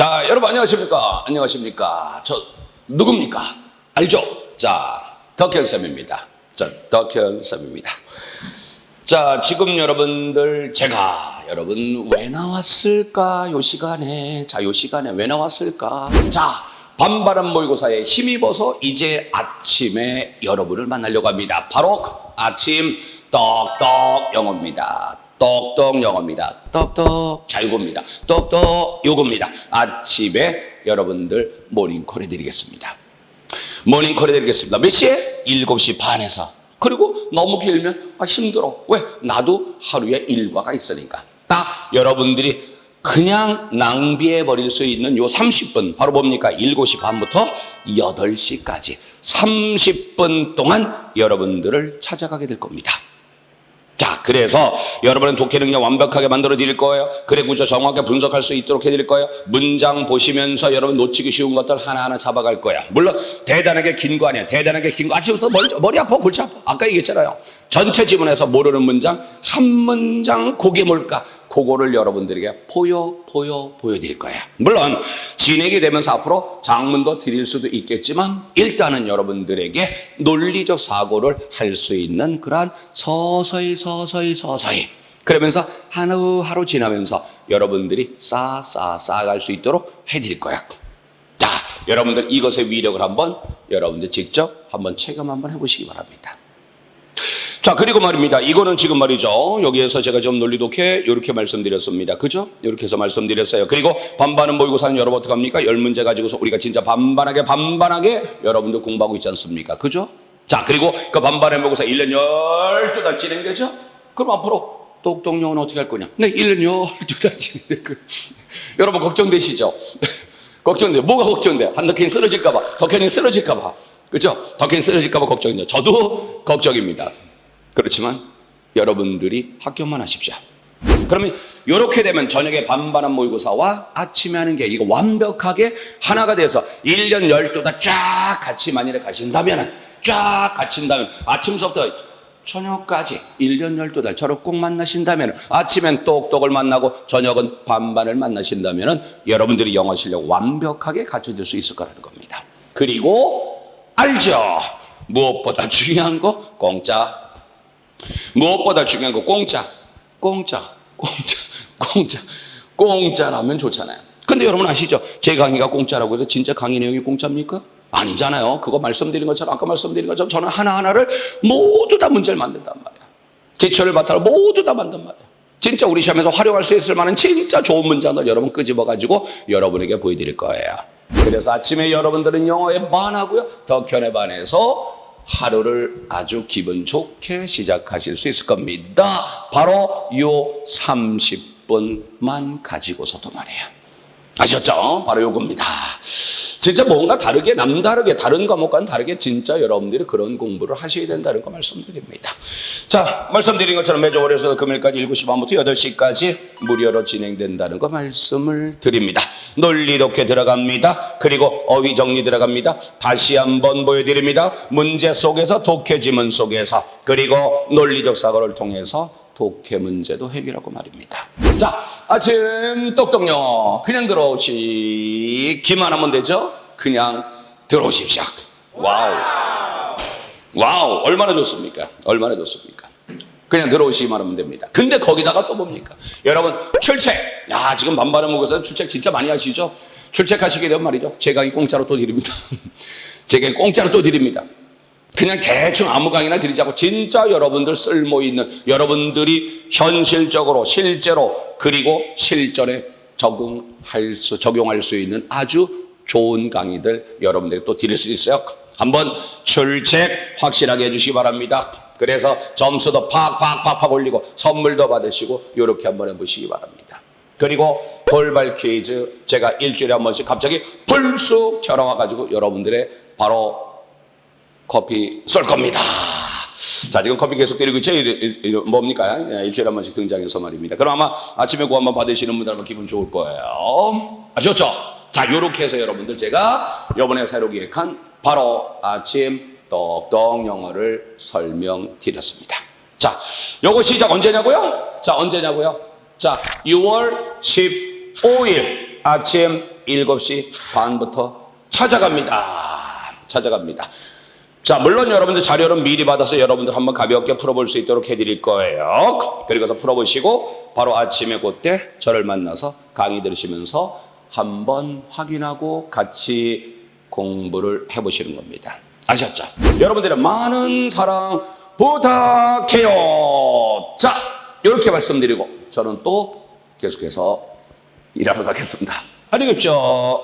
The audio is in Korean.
자, 여러분 안녕하십니까? 안녕하십니까? 저 누굽니까? 알죠? 자, 덕현 쌤입니다. 자, 덕현 쌤입니다. 자, 지금 여러분들 제가 여러분 왜 나왔을까? 요 시간에 자, 요 시간에 왜 나왔을까? 자, 반바람 모의고사에 힘입어서 이제 아침에 여러분을 만나려고 합니다. 바로 아침 떡떡 영어입니다. 떡떡 영어입니다. 자 요겁니다. 떡떡 요겁니다. 아침에 여러분들 모닝콜 해드리겠습니다. 모닝콜 해드리겠습니다. 몇 시에? 7시 반에서. 그리고 너무 길면 아, 힘들어. 왜? 나도 하루에 일과가 있으니까. 딱 여러분들이 그냥 낭비해 버릴 수 있는 요 30분 바로 뭡니까? 7시 반부터 8시까지 30분 동안 여러분들을 찾아가게 될 겁니다. 자, 그래서 여러분은 독해 능력 완벽하게 만들어 드릴 거예요. 글의 구조 정확하게 분석할 수 있도록 해 드릴 거예요. 문장 보시면서 여러분 놓치기 쉬운 것들 하나하나 잡아갈 거야. 물론 대단하게 긴 거 아니야. 대단하게 긴 거. 아, 지금서 머리, 머리 아파, 골치 아파. 아까 얘기했잖아요. 전체 지문에서 모르는 문장, 한 문장 그게 뭘까? 그거를 여러분들에게 보여, 보여, 보여드릴 거예요. 물론 진행이 되면서 앞으로 장문도 드릴 수도 있겠지만 일단은 여러분들에게 논리적 사고를 할 수 있는 그러한 서서히 서서히 서서히 그러면서 하루하루 지나면서 여러분들이 쌓아 쌓아갈 수 있도록 해드릴 거야. 자, 여러분들 이것의 위력을 한번 여러분들 직접 한번 체감 한번 해보시기 바랍니다. 자, 그리고 말입니다. 이거는 지금 말이죠. 여기에서 제가 좀 논리 독해 이렇게 말씀드렸습니다. 그죠? 이렇게 해서 말씀드렸어요. 그리고 반반은 모의고사는 여러분 어떡합니까? 열 문제 가지고서 우리가 진짜 반반하게 반반하게 여러분들 공부하고 있지 않습니까? 그죠? 자, 그리고 그 반반의 모의고사 1년 12달 진행되죠? 그럼 앞으로 똑똑영은 어떻게 할 거냐? 네, 1년 12달 진행될 거예요. 여러분 걱정되시죠? 걱정돼. 뭐가 걱정돼? 한덕현이 쓰러질까봐, 덕현이 쓰러질까봐. 그죠? 덕현이 쓰러질까봐 걱정이죠. 저도 걱정입니다. 그렇지만 여러분들이 학교만 하십시오. 그러면 이렇게 되면 저녁에 반반한 모의고사와 아침에 하는 게 이거 완벽하게 하나가 돼서 1년 12달 쫙 같이 만일에 가신다면 쫙 갇힌다면 아침서부터 저녁까지 1년 12달 저를 꼭 만나신다면 아침엔 똑똑을 만나고 저녁은 반반을 만나신다면 여러분들이 영어 실력 완벽하게 갖춰질 수 있을 거라는 겁니다. 그리고 알죠? 무엇보다 중요한 거 공짜 무엇보다 중요한 거 공짜, 공짜, 공짜, 공짜, 공짜라면 좋잖아요. 근데 여러분 아시죠? 제 강의가 공짜라고 해서 진짜 강의 내용이 공짜입니까? 아니잖아요. 그거 말씀드린 것처럼 아까 말씀드린 것처럼 저는 하나하나를 모두 다 문제를 만든단 말이야. 기초를 바탕으로 모두 다 만든 말이야. 진짜 우리 시험에서 활용할 수 있을 만한 진짜 좋은 문장들 여러분 끄집어 가지고 여러분에게 보여드릴 거예요. 그래서 아침에 여러분들은 영어에 반하고요. 덕현에 반해서 하루를 아주 기분 좋게 시작하실 수 있을 겁니다. 바로 요 30분만 가지고서도 말이에요. 아셨죠? 바로 요겁니다. 진짜 뭔가 다르게, 남다르게, 다른 과목과는 다르게 진짜 여러분들이 그런 공부를 하셔야 된다는 거 말씀드립니다. 자, 말씀드린 것처럼 매주 월요일에서 금요일까지 7시 반부터 8시까지 무료로 진행된다는 거 말씀을 드립니다. 논리 독해 들어갑니다. 그리고 어휘 정리 들어갑니다. 다시 한번 보여드립니다. 문제 속에서 독해 지문 속에서 그리고 논리적 사고를 통해서 독해 문제도 해결하고 말입니다. 자, 아침 똑똑 영어 그냥 들어오시기만 하면 되죠? 그냥 들어오십시오. 와우. 와우, 얼마나 좋습니까? 얼마나 좋습니까? 그냥 들어오시기만 하면 됩니다. 근데 거기다가 또 뭡니까? 여러분, 출첵. 야, 지금 반반을 먹어서 출첵 진짜 많이 하시죠? 출첵하시게 되면 말이죠. 제가 이 공짜로 또 드립니다. 제가 공짜로 또 드립니다. 그냥 대충 아무 강의나 드리지 않고 진짜 여러분들 쓸모 있는 여러분들이 현실적으로 실제로 그리고 실전에 적응할 수 적용할 수 있는 아주 좋은 강의들 여러분들이 또 드릴 수 있어요. 한번 출첵 확실하게 해주시기 바랍니다. 그래서 점수도 팍팍팍팍 올리고 선물도 받으시고 이렇게 한번 해보시기 바랍니다. 그리고 돌발 퀴즈 제가 일주일에 한 번씩 갑자기 불쑥 튀어나와 가지고 여러분들의 바로 커피 쏠 겁니다. 자, 지금 커피 계속 때리고 있죠? 이- 이- 이- 뭡니까? 예, 일주일에 한 번씩 등장해서 말입니다. 그럼 아마 아침에 구 한번 받으시는 분들 은 기분 좋을 거예요. 아셨죠? 자, 요렇게 해서 여러분들 제가 이번에 새로 기획한 바로 아침 똑똑 영어를 설명드렸습니다. 자, 요거 시작 언제냐고요? 자, 언제냐고요? 자, 6월 15일 아침 7시 반부터 찾아갑니다. 찾아갑니다. 자, 물론 여러분들 자료는 미리 받아서 여러분들 한번 가볍게 풀어볼 수 있도록 해드릴 거예요. 그리고서 풀어보시고 바로 아침에 그때 저를 만나서 강의 들으시면서 한번 확인하고 같이 공부를 해보시는 겁니다. 아셨죠? 여러분들의 많은 사랑 부탁해요. 자, 이렇게 말씀드리고 저는 또 계속해서 일하러 가겠습니다. 안녕히 계십시오.